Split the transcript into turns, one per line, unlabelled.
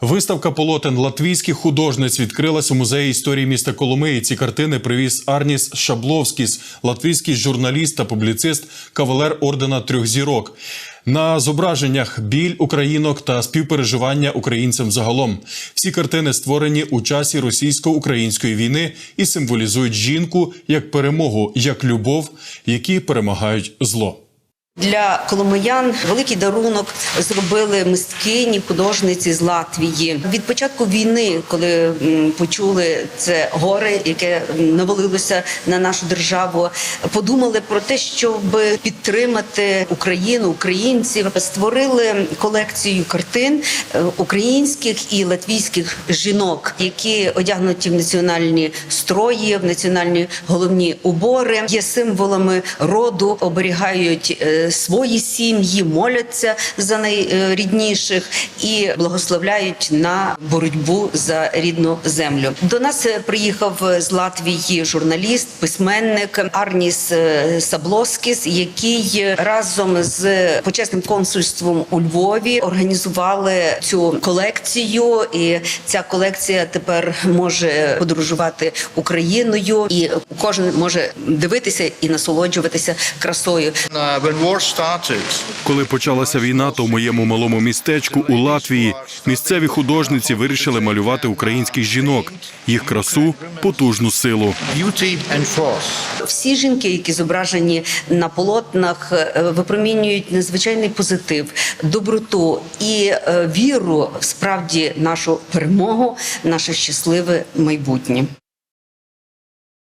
Виставка полотен латвійських художниць відкрилась у музеї історії міста Коломиї. Ці картини привіз Арніс Шабловськіс, латвійський журналіст та публіцист, кавалер ордена трьох зірок. На зображеннях біль українок та співпереживання українцям загалом. Всі картини створені у часі російсько-української війни і символізують жінку як перемогу, як любов, які перемагають зло.
Для коломиян великий дарунок зробили мисткині, художниці з Латвії. Від початку війни, коли почули це горе, яке навалилося на нашу державу, подумали про те, щоб підтримати Україну, українців, створили колекцію картин е, українських і латвійських жінок, які одягнуті в національні строї, в національні головні убори, є символами роду, оберігають е, свої сім'ї, моляться за найрідніших і благословляють на боротьбу за рідну землю. До нас е, приїхав з Латвії журналіст, письменник Арніс е, Саблоскіс, який разом з почесним консульством у Львові організували цю колекцію, і ця колекція тепер може подорожувати Україною, і кожен може дивитися і насолоджуватися красою.
Started,
Коли почалася війна, то в моєму малому містечку у Латвії місцеві художниці вирішили малювати українських жінок, їх красу, потужну силу.
Всі жінки, які зображені на полотнах, е, випромінюють надзвичайний позитив, доброту і е, віру в справді нашу перемогу, наше щасливе майбутнє.